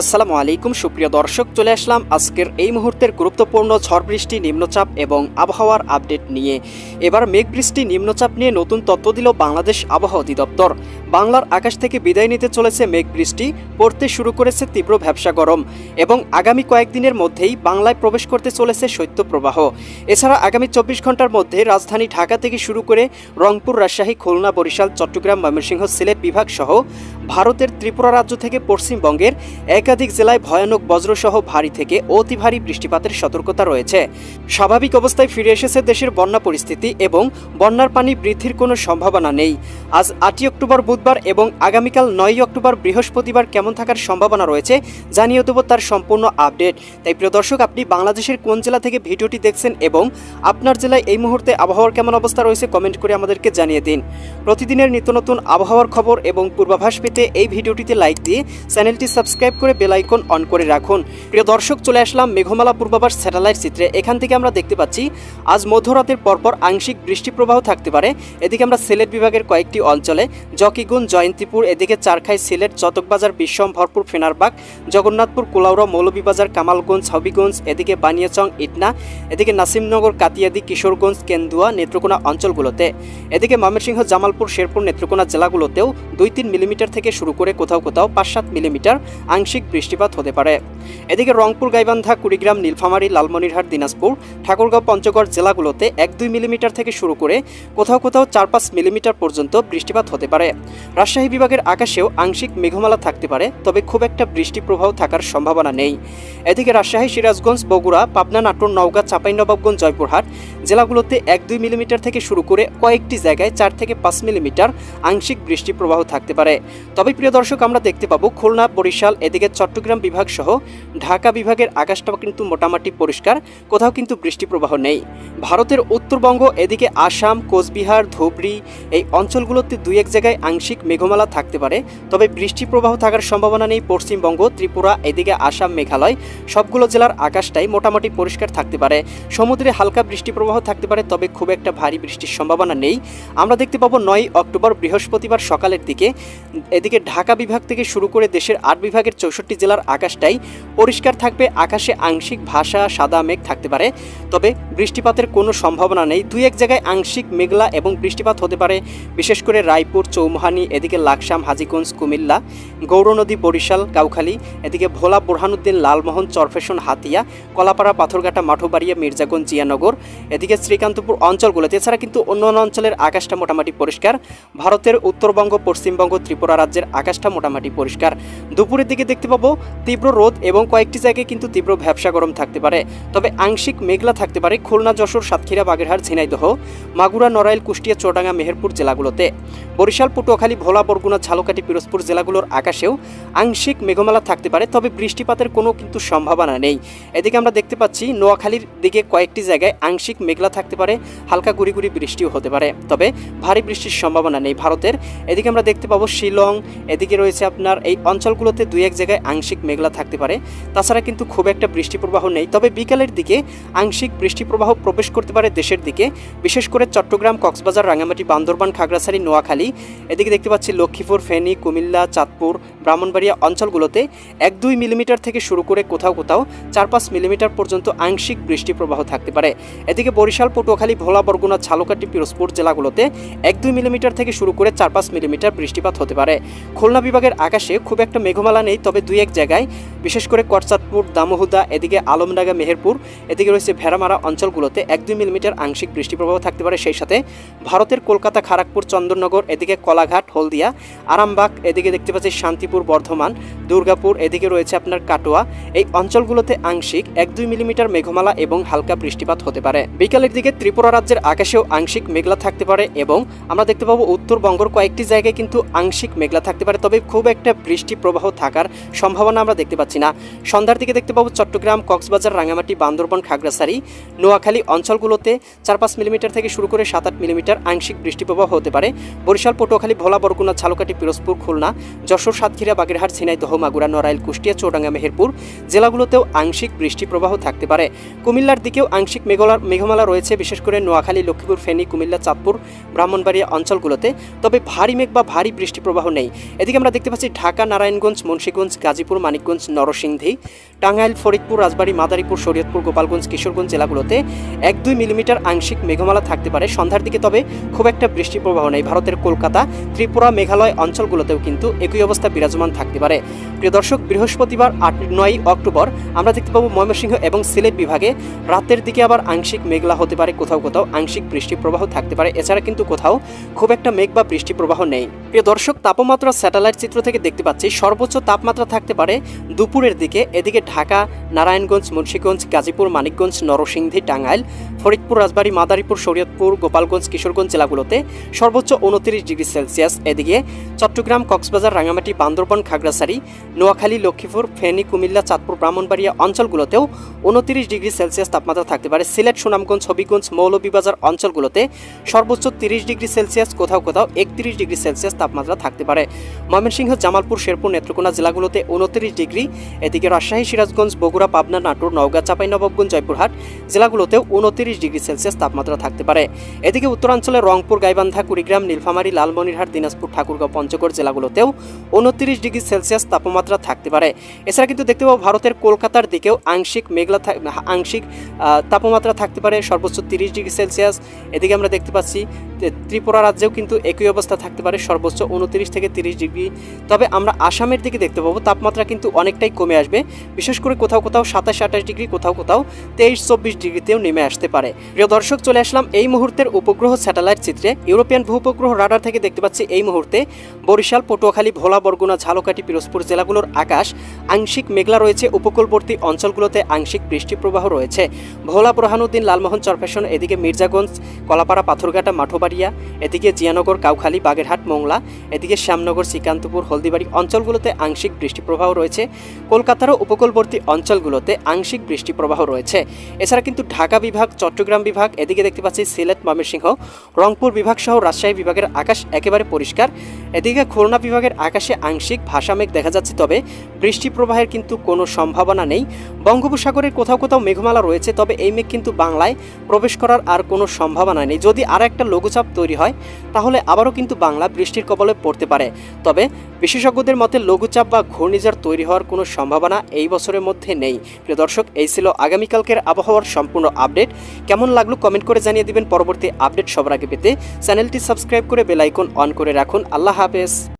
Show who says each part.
Speaker 1: আসসালামু আলাইকুম, সুপ্রিয় দর্শক, চলে আসলাম আজকের এই মুহূর্তের গুরুত্বপূর্ণ ঝড় বৃষ্টি, নিম্নচাপ এবং আবহাওয়ার আপডেট নিয়ে। এবার মেঘ বৃষ্টি, নিম্নচাপ নিয়ে নতুন তথ্য দিল বাংলাদেশ আবহাওয়া অধিদপ্তর। বাংলার আকাশ থেকে বিদায় নিতে চলেছে মেঘ বৃষ্টি, পড়তে শুরু করেছে তীব্র ভ্যাবসা গরম এবং আগামী কয়েকদিনের মধ্যেই বাংলায় প্রবেশ করতে চলেছে শৈত্যপ্রবাহ এছাড়া আগামী চব্বিশ ঘণ্টার মধ্যে রাজধানী ঢাকা থেকে শুরু করে রংপুর, রাজশাহী, খুলনা, বরিশাল, চট্টগ্রাম, ময়মনসিংহ, সিলেট বিভাগ সহ ভারতের ত্রিপুরা রাজ্য থেকে পশ্চিমবঙ্গের একাধিক জেলায় ভয়ানক বজ্রসহ ভারী থেকে অতি ভারী বৃষ্টিপাতের সতর্কতা রয়েছে। স্বাভাবিক অবস্থায় ফিরে এসেছে দেশের বন্যা পরিস্থিতি এবং বন্যার পানি বৃদ্ধির কোনো সম্ভাবনা নেই। আজ আটই অক্টোবর বুধবার এবং আগামীকাল নয়ই অক্টোবর বৃহস্পতিবার কেমন থাকার সম্ভাবনা রয়েছে জানিয়ে দেবো তার সম্পূর্ণ আপডেট। তাই প্রিয় দর্শক, আপনি বাংলাদেশের কোন জেলা থেকে ভিডিওটি দেখছেন এবং আপনার জেলায় এই মুহূর্তে আবহাওয়ার কেমন অবস্থা রয়েছে, কমেন্ট করে আমাদেরকে জানিয়ে দিন। প্রতিদিনের নিত্য নতুন আবহাওয়ার খবর এবং পূর্বাভাস পেতে এই ভিডিওটিতে লাইক দিয়ে চ্যানেলটি সাবস্ক্রাইব করে বেল আইকন অন করে রাখুন। প্রিয় দর্শক, চলে আসলাম মেঘমালা পূর্বাভাস স্যাটেলাইট চিত্রে। এখান থেকে আমরা দেখতে পাচ্ছি, আজ মধ্যরাতের পরপর আংশিক বৃষ্টি প্রবাহ থাকতে পারে। এদিকে আমরা সিলেট বিভাগের কয়েকটি অঞ্চলে, জকিগুন, জয়ন্তীপুর, এদিকে চারখাই সিলেট, চতকবাজার বিশ্বম ভরপুর, ফেনারবাগ, জগন্নাথপুর, কুলাউড়া, মৌলভীবাজার, কামালগঞ্জ, হবিগঞ্জ, এদিকে বানিয়াচং, ইটনা, এদিকে নাসিমনগর, কাতিয়াদি, কিশোরগঞ্জ, কেন্দুয়া, নেত্রকোনা অঞ্চলগুলোতে। এদিকে ময়মনসিংহ, জামালপুর, শেরপুর, নেত্রকোনা জেলাগুলোতেও দুই তিন মিলিমিটার থেকে শুরু করে কোথাও কোথাও পাঁচ সাত মিলিমিটার আংশিক বৃষ্টিপাত হতে পারে। এদিকে রংপুর, গাইবান্ধা, কুড়িগ্রাম, নীলফামারী, লালমনিরহাট, দিনাজপুর, ঠাকুরগাঁও, পঞ্চগড় জেলাগুলোতে এক দুই মিলিমিটার থেকে শুরু করে কোথাও কোথাও চার পাঁচ মিলিমিটার পর্যন্ত বৃষ্টিপাত হতে পারে। রাজশাহী বিভাগের আকাশেও আংশিক মেঘমালা থাকতে পারে, তবে খুব একটা বৃষ্টি প্রবাহ থাকার সম্ভাবনা নেই। এদিকে রাজশাহী, সিরাজগঞ্জ, বগুড়া, পাবনা, নাটোর, নওগাঁ, চাঁপাইনবাবগঞ্জ, জয়পুরহাট জেলাগুলোতে এক দুই মিলিমিটার থেকে শুরু করে কয়েকটি জায়গায় চার থেকে পাঁচ মিলিমিটার আংশিক বৃষ্টি প্রবাহ থাকতে পারে। তবে প্রিয় দর্শক, আমরা দেখতে পাবো খুলনা, বরিশাল, এদিকে চট্টগ্রাম বিভাগ সহ ঢাকা বিভাগের আকাশটা কিন্তু মোটামুটি পরিষ্কার, কোথাও কিন্তু বৃষ্টি প্রবাহ নেই। ভারতের উত্তরবঙ্গ, এদিকে আসাম, কোচবিহার, ধুবড়ি এই অঞ্চলগুলোতে দুই এক জায়গায় আংশিক মেঘমালা থাকতে পারে। তবে বৃষ্টি প্রবাহ থাকার সম্ভাবনা নেই পশ্চিমবঙ্গ, ত্রিপুরা, এদিকে আসাম, মেঘালয়, সবগুলো জেলার আকাশটাই মোটামুটি পরিষ্কার থাকতে পারে। সমুদ্রে হালকা বৃষ্টি প্রবাহ থাকতে পারে, তবে খুব একটা ভারী বৃষ্টির সম্ভাবনা নেই। আমরা দেখতে পাবো নয় অক্টোবর, বৃহস্পতিবার সকালের দিকে। এদিকে ঢাকা বিভাগ থেকে শুরু করে দেশের আট বিভাগের চৌষট্টি জেলার আকাশটাই পরিষ্কার থাকবে। আকাশে আংশিক ভাষা সাদা মেঘ থাকতে পারে, তবে বৃষ্টিপাতের কোনো সম্ভাবনা নেই। দুই এক জায়গায় আংশিক মেঘলা এবং বৃষ্টিপাত হতে পারে, বিশেষ করে রায়পুর, চৌমুহানি, এদিকে লাকসাম, হাজিগঞ্জ, কুমিল্লা গৌরনদী বরিশাল, কাউখালী, এদিকে ভোলা, বোরহানুদ্দিন, লালমোহন, চরফেশন, হাতিয়া, কলাপাড়া, পাথরঘাটা, মাঠোবাড়িয়া, মির্জাগঞ্জ, জিয়ানগর এদিকে শ্রীকান্তপুর অঞ্চলগুলোতে, এছাড়া কিন্তু অন্য অঞ্চলের আকাশটা মোটামুটি পরিষ্কার। ভারতের উত্তরবঙ্গ, পশ্চিমবঙ্গ, ত্রিপুরা রাজ্যের আকাশটা মোটামুটি পরিষ্কার। দুপুরের দিকে দেখতে পাবো তীব্র রোদ এবং কয়েকটি জায়গায় কিন্তু তীব্র ভ্যাবসা গরম থাকতে পারে। তবে আংশিক মেঘলা থাকতে পারে খুলনা, যশোর, সাতক্ষীরা, বাগেরহাট, ঝিনাইদহ, মাগুরা, নড়াইল, কুষ্টিয়া, চৌডাঙ্গা, মেহেরপুর জেলাগুলোতে। বরিশাল, পটুয়াখালী, ভোলা, বরগুনা, ঝালকাঠি, পিরোজপুর জেলাগুলোর আকাশেও আংশিক মেঘমালা থাকতে পারে, তবে বৃষ্টিপাতের কোনো কিন্তু সম্ভাবনা নেই। এদিকে আমরা দেখতে পাচ্ছি, নোয়াখালীর দিকে কয়েকটি জায়গায় আংশিক মেঘলা থাকতে পারে, হালকা গুড়ি গুড়ি বৃষ্টিও হতে পারে। তবে ভারী বৃষ্টির সম্ভাবনা নেই ভারতের। এদিকে আমরা দেখতে পাবো শিলং, এদিকে রয়েছে আপনার এই অঞ্চলগুলোতে দুই এক জায়গায় আংশিক মেঘলা থাকতে পারে। তাছাড়া কিন্তু খুব একটা বৃষ্টি প্রবাহ নেই। তবে বিকালের দিকে আংশিক বৃষ্টি প্রবাহ প্রবেশ করতে পারে দেশের দিকে। বিশেষ করে চট্টগ্রাম, কক্সবাজার রাঙামাটি বান্দরবান, খাগড়াছড়ি, নোয়াখালী, এদিকে দেখতে পাচ্ছি লক্ষ্মীপুর, ফেনী, কুমিল্লা, চাঁদপুর, ব্রাহ্মণবাড়িয়া অঞ্চলগুলোতে এক দুই মিলিমিটার থেকে শুরু করে কোথাও কোথাও চার পাঁচ মিলিমিটার পর্যন্ত আংশিক বৃষ্টি প্রবাহ থাকতে পারে। এদিকে বরিশাল, পটুয়াখালী, ভোলা, বরগুনা, ঝালকাঠি, পিরোজপুর জেলাগুলোতে এক দুই মিলিমিটার থেকে শুরু করে চার পাঁচ মিলিমিটার বৃষ্টিপাত হতে পারে। খুলনা বিভাগের আকাশে খুব একটা মেঘমালা নেই, তবে দুই এক জায়গায়, বিশেষ করে করচাঁদপুর দামোহুদা, এদিকে আলমডাঙ্গা, মেহেরপুর, এদিকে রয়েছে ভেড়ামারা অঞ্চলগুলোতে এক দুই মিলিমিটার আংশিক বৃষ্টি প্রবাহ থাকতে পারে। সেই সাথে ভারতের কলকাতা খড়গপুর চন্দননগর, এদিকে কলাঘাট, হলদিয়া, আরামবাগ, এদিকে দেখতে পাচ্ছি শান্তিপুর, বর্ধমান, দুর্গাপুর, এদিকে রয়েছে আপনার কাটোয়া। এই অঞ্চলগুলোতে আংশিক এক দুই মিলিমিটার মেঘমালা এবং হালকা বৃষ্টিপাত হতে পারে। বিকালের দিকে ত্রিপুরা রাজ্যের আকাশেও আংশিক মেঘলা থাকতে পারে এবং আমরা দেখতে পাবো উত্তরবঙ্গর কয়েকটি জায়গায় কিন্তু আংশিক মেঘলা থাকতে পারে, তবে খুব একটা বৃষ্টি প্রবাহ থাকার সম্ভাবনা আমরা দেখতে পাচ্ছি না। সন্ধ্যার দিকে দেখতে পাবো চট্টগ্রাম, কক্সবাজার রাঙামাটি বান্দরবন, খাগড়াছড়ি, নোয়াখালী অঞ্চলগুলোতে চার পাঁচ মিলিমিটার থেকে শুরু করে সাত আট মিলিমিটার আংশিক বৃষ্টি প্রবাহ হতে পারে। বরিশাল, পটুয়াখালী, ভোলা, বরগুনা, ঝালকাঠি, পিরোজপুর, খুলনা, যশোর, সাতক্ষীরা, বাগেরহাট, ঝিনাইদহ, মাগুরা, নড়াইল, কুষ্টিয়া, চৌডাঙ্গা, মেহেরপুর জেলাগুলোতেও আংশিক বৃষ্টি প্রবাহ থাকতে পারে। কুমিল্লার দিকেও আংশিক মেঘলা মেঘমালা রয়েছে, বিশেষ করে নোয়াখালী, লক্ষ্মীপুর, ফেনী, কুমিল্লা, চাঁদপুর ব্রাহ্মণবাড়িয়া অঞ্চলগুলোতে। তবে ভারী মেঘ বা ভারী বৃষ্টি প্রবাহ নেই। এদিকে আমরা দেখতে পাচ্ছি ঢাকা, নারায়ণগঞ্জ, মুন্সীগঞ্জ, গাজীপুর, মানিকগঞ্জ, নরসিংদী, টাঙ্গাইল, ফরিদপুর, রাজবাড়ী, মাদারীপুর, শরীয়তপুর, গোপালগঞ্জ, কিশোরগঞ্জ জেলাগুলোতে এক দুই মিলিমিটার আংশিক মেঘমালা থাকতে পারে। সন্ধ্যার দিকে তবে খুব একটা বৃষ্টি প্রবাহ নেই। ভারতের কলকাতা, ত্রিপুরা, মেঘালয় অঞ্চলগুলোতেও কিন্তু একই অবস্থা বিরাজমান থাকতে পারে। প্রিয় দর্শক, বৃহস্পতিবার আট নয় অক্টোবর আমরা দেখতে পাবো ময়মনসিংহ এবং সিলেট বিভাগে। রাতের দিকে আবার আংশিক মেঘলা হতে পারে কোথাও কোথাও, আংশিক বৃষ্টি প্রবাহ থাকতে পারে। এছাড়া কিন্তু কোথাও খুব একটা মেঘ বা বৃষ্টি প্রবাহ নেই। প্রিয় দর্শক, তাপমাত্রা স্যাটেলাইট চিত্র থেকে দেখতে পাচ্ছি, সর্বোচ্চ তাপমাত্রা থাকতে পারে দুপুরের দিকে। এদিকে ঢাকা, নারায়ণগঞ্জ, মুন্সীগঞ্জ, গাজীপুর, মানিকগঞ্জ, নরসিংদী, টাঙ্গাইল, ফরিদপুর, রাজবাড়ী, মাদারীপুর, শরীয়তপুর, গোপালগঞ্জ, কিশোরগঞ্জ জেলাগুলোতে সর্বোচ্চ উনত্রিশ ডিগ্রি সেলসিয়াস। এদিকে চট্টগ্রাম, কক্সবাজার রাঙামাটি বান্দরবন, খাগড়াছড়ি, নোয়াখালী, লক্ষ্মীপুর, ফেনী, কুমিল্লা, চাঁদপুর, ব্রাহ্মণবাড়িয়া অঞ্চলগুলোতেও উনত্রিশ ডিগ্রি সেলসিয়াস তাপমাত্রা থাকতে পারে। সিলেট, সুনামগঞ্জ হবিগঞ্জ, মৌলভীবাজার অঞ্চলগুলোতে সর্বোচ্চ তিরিশ ডিগ্রি সেলসিয়াস, কোথাও কোথাও একত্রিশ ডিগ্রি সেলসিয়াস তাপমাত্রা থাকতে পারে। ময়মনসিংহ, জামালপুর, শেরপুর, নেত্রকোনা জেলাগুলোতে উনত্রিশ ডিগ্রি, এদিকে রাজশাহী, সিরাজগঞ্জ, বগুড়া, পাবনা, নাটোর, নওগাঁ, চাঁপাইনবাবগঞ্জ, জয়পুরহাট জেলাগুলোতেও উনত্রিশ ডিগ্রি সেলসিয়াস তাপমাত্রা থাকতে পারে। এদিকে উত্তরাঞ্চলে রংপুর, গাইবান্ধা, কুড়িগ্রাম, নীলফামারী, লালমনিরহাট, দিনাজপুর, ঠাকুরগাঁও, পঞ্চগড় জেলাগুলোতেও উনত্রিশ ডিগ্রি সেলসিয়াস তাপমাত্রা থাকতে পারে। এছাড়া কিন্তু দেখতে পাবো ভারতের কলকাতার দিকেও আংশিক মেঘলা আংশিক তাপমাত্রা থাকতে পারে। সর্বোচ্চ তিরিশ ডিগ্রি সেলসিয়াস। এদিকে আমরা দেখতে পাচ্ছি ত্রিপুরা রাজ্যেও কিন্তু একই অবস্থা থাকতে পারে, সর্বোচ্চ উনত্রিশ থেকে তিরিশ ডিগ্রি। তবে আমরা আসামের দিকে দেখতে পাবো, তাপমাত্রা কিন্তু অনেকটাই কমে আসবে। বিশেষ করে কোথাও কোথাও সাতাশ আঠাশ ডিগ্রি, কোথাও কোথাও তেইশ চব্বিশ ডিগ্রিতেও নেমে আসতে পারে। প্রিয় দর্শক, চলে আসলাম এই মুহূর্তের উপগ্রহ স্যাটেলাইট চিত্রে। ইউরোপিয়ান ভূপগ্রহ রাডার থেকে দেখতে পাচ্ছি এই মুহূর্তে বরিশাল, পটুয়াখালী, ভোলা, বরগুনা, ঝালকাঠি, পিরোজপুর জেলাগুলোর আকাশ। আংশিক মেঘলা রয়েছে, উপকূলবর্তী অঞ্চলগুলোতে আংশিক বৃষ্টি প্রবাহ রয়েছে। ভোলা প্রহানুদ্দিন লালমোহন চরফেশন এদিকে মির্জাগঞ্জ, কলাপাড়া, পাথরঘাটা, মাঠোবাড়িয়া, এদিকে জিয়ানগর কাউখালী বাগেরহাট, মোংলা, এদিকে শ্যামনগর, শ্রীকান্তপুর, হলদিবাড়ি অঞ্চলগুলোতে আংশিক বৃষ্টি প্রবাহ রয়েছে। কলকাতারও উপকূলবর্তী অঞ্চলগুলোতে আংশিক বৃষ্টি প্রবাহ রয়েছে। এছাড়া কিন্তু ঢাকা বিভাগ, চট্টগ্রাম বিভাগ, এদিকে দেখতে পাচ্ছি সিলেট, ময়মনসিংহ, রংপুর বিভাগ সহ রাজশাহী বিভাগের আকাশ একেবারে পরিষ্কার। এদিকে খুলনা বিভাগের আকাশে আংশিক ভাষামেঘ দেখা যাচ্ছে, তবে বৃষ্টি প্রবাহের কিন্তু কোনো সম্ভাবনা নেই। বঙ্গোপসাগরের কোথাও কোথাও মেঘমালা রয়েছে, তবে এই মেঘ কিন্তু বাংলায় প্রবেশ করার আর কোনো সম্ভাবনা নেই। যদি আর একটা লঘুচাপ তৈরি হয়, তাহলে আবারও কিন্তু বাংলা বৃষ্টির কবলে পড়তে পারে। তবে বিশেষজ্ঞদের মতে, লঘুচাপ বা ঘূর্ণিঝড় তৈরি হওয়ার কোনো সম্ভাবনা এই বছরের মধ্যে নেই। প্রিয় দর্শক, এই ছিল আগামীকালকের আবহাওয়ার সম্পূর্ণ আপডেট। কেমন লাগল কমেন্ট করে জানিয়ে দিবেন। পরবর্তী আপডেট সবার আগে পেতে চ্যানেলটি সাবস্ক্রাইব করে বেলাইকন অন করে রাখুন। আল্লাহ হাফেজ।